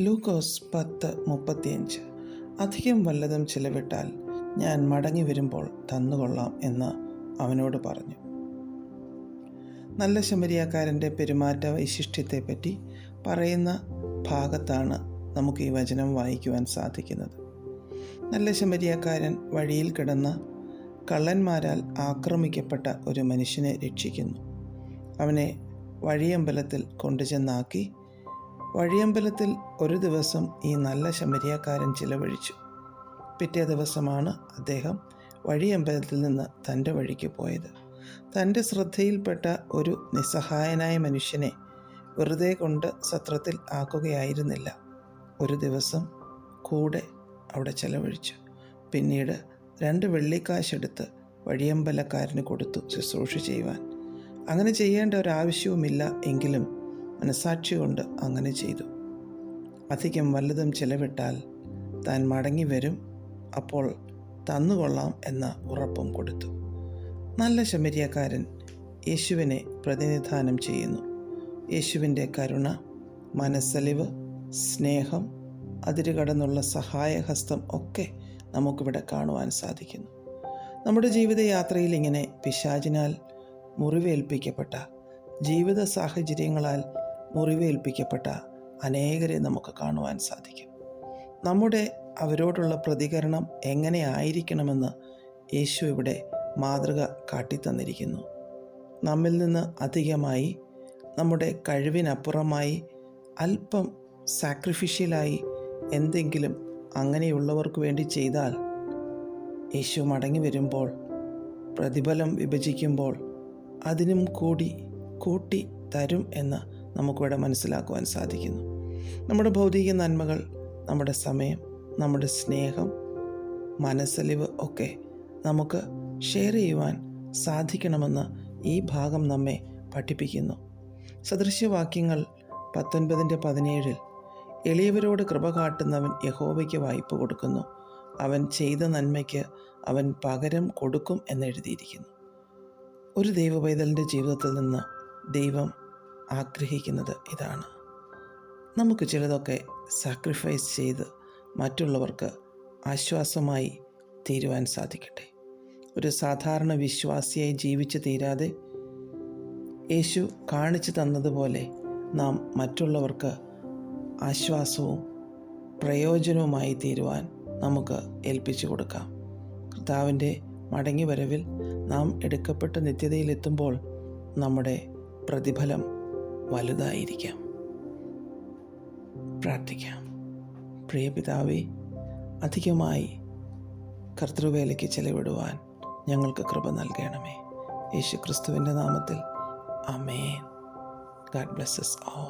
ലൂക്കോസ് പത്ത് മുപ്പത്തിയഞ്ച്. അധികം വല്ലതും ചിലവിട്ടാൽ ഞാൻ മടങ്ങി വരുമ്പോൾ തന്നുകൊള്ളാം എന്ന് അവനോട് പറഞ്ഞു. നല്ല ശമരിയാക്കാരന്റെ പെരുമാറ്റ വൈശിഷ്ട്യത്തെപ്പറ്റി പറയുന്ന ഭാഗത്താണ് നമുക്ക് ഈ വചനം വായിക്കുവാൻ സാധിക്കുന്നത്. നല്ല ശമരിയാക്കാരൻ വഴിയിൽ കിടന്ന കള്ളന്മാരാൽ ആക്രമിക്കപ്പെട്ട ഒരു മനുഷ്യനെ രക്ഷിക്കുന്നു. അവനെ വഴിയമ്പലത്തിൽ കൊണ്ടുചെന്നാക്കി വഴിയമ്പലത്തിൽ ഒരു ദിവസം ഈ നല്ല ശമരിയാക്കാരൻ ചിലവഴിച്ചു. പിറ്റേ ദിവസമാണ് അദ്ദേഹം വഴിയമ്പലത്തിൽ നിന്ന് തന്റെ വഴിക്ക് പോയത്. തന്റെ ശ്രദ്ധയിൽപ്പെട്ട ഒരു നിസ്സഹായനായ മനുഷ്യനെ വെറുതെ കൊണ്ട് സത്രത്തിൽ ആക്കുകയായിരുന്നില്ല. ഒരു ദിവസം കൂടെ അവിടെ ചെലവഴിച്ചു. പിന്നീട് രണ്ട് വെള്ളിക്കാശെടുത്ത് വഴിയമ്പലക്കാരന് കൊടുത്തു ശുശ്രൂഷ ചെയ്യുവാൻ. അങ്ങനെ ചെയ്യേണ്ട ഒരാവശ്യവുമില്ല എങ്കിലും മനസാക്ഷി കൊണ്ട് അങ്ങനെ ചെയ്തു. അധികം വല്ലതും ചിലവിട്ടാൽ താൻ മടങ്ങി വരും. അപ്പോൾ തന്നുകൊള്ളാം എന്ന ഉറപ്പും കൊടുത്തു. നല്ല ശമരിയക്കാരൻ യേശുവിനെ പ്രതിനിധാനം ചെയ്യുന്നു. യേശുവിന്റെ കരുണ മനസ്സലിവ് സ്നേഹം അതിരുകടന്നുള്ള സഹായഹസ്തം ഒക്കെ നമുക്കിവിടെ കാണുവാൻ സാധിക്കുന്നു. നമ്മുടെ ജീവിതയാത്രയിൽ ഇങ്ങനെ പിശാചിനാൽ മുറിവേൽപ്പിക്കപ്പെട്ട ജീവിത സാഹചര്യങ്ങളാൽ മുറിവേൽപ്പിക്കപ്പെട്ട അനേകരെ നമുക്ക് കാണുവാൻ സാധിക്കും. നമ്മുടെ അവരോടുള്ള പ്രതികരണം എങ്ങനെ ആയിരിക്കണമെന്ന് യേശു ഇവിടെ മാതൃക കാട്ടിത്തന്നിരിക്കുന്നു. നമ്മിൽ നിന്ന് അധികമായി നമ്മുടെ കഴിവിനപ്പുറമായി അല്പം സാക്രിഫിഷ്യലായി എന്തെങ്കിലും അങ്ങനെയുള്ളവർക്ക് വേണ്ടി ചെയ്താൽ യേശു മടങ്ങി വരുമ്പോൾ പ്രതിഫലം വിഭജിക്കുമ്പോൾ അതിനും കൂടി കൂട്ടി തരും എന്ന് നമുക്കിവിടെ മനസ്സിലാക്കുവാൻ സാധിക്കുന്നു. നമ്മുടെ ഭൗതിക നന്മകൾ നമ്മുടെ സമയം നമ്മുടെ സ്നേഹം മനസ്സലിവ് ഒക്കെ നമുക്ക് ഷെയർ ചെയ്യുവാൻ സാധിക്കണമെന്ന് ഈ ഭാഗം നമ്മെ പഠിപ്പിക്കുന്നു. സദൃശ്യവാക്യങ്ങൾ പത്തൊൻപതിന്റെ പതിനേഴിൽ എളിയവരോട് കൃപ കാട്ടുന്നവൻ യഹോവയ്ക്ക് വായ്പ കൊടുക്കുന്നു. അവൻ ചെയ്ത നന്മയ്ക്ക് അവൻ പകരം കൊടുക്കും എന്നെഴുതിയിരിക്കുന്നു ഒരു ദൈവപൈതലിന്റെ ജീവിതത്തിൽ നിന്ന് ദൈവം ആഗ്രഹിക്കുന്നത് ഇതാണ്. നമുക്ക് ചിലതൊക്കെ സാക്രിഫൈസ് ചെയ്ത് മറ്റുള്ളവർക്ക് ആശ്വാസമായി തീരുവാൻ സാധിക്കട്ടെ. ഒരു സാധാരണ വിശ്വാസിയായി ജീവിച്ചു തീരാതെ യേശു കാണിച്ചു തന്നതുപോലെ നാം മറ്റുള്ളവർക്ക് ആശ്വാസവും പ്രയോജനവുമായി തീരുവാൻ നമുക്ക് ഏൽപ്പിച്ചു കൊടുക്കാം. കർത്താവിന്റെ മടങ്ങി വരവിൽ നാം എടുക്കപ്പെട്ട നിത്യതയിലെത്തുമ്പോൾ നമ്മുടെ പ്രതിഫലം വലുതായിരിക്കാം. പ്രാർത്ഥിക്കാം. പ്രിയ പിതാവേ അധികമായി കർത്തൃവേലയ്ക്ക് ചെലവിടുവാൻ ഞങ്ങൾക്ക് കൃപ നൽകണമേ. യേശു ക്രിസ്തുവിന്റെ നാമത്തിൽ. അമേൻ ഗാഡ് ബ്ലെസ്സസ് ഓ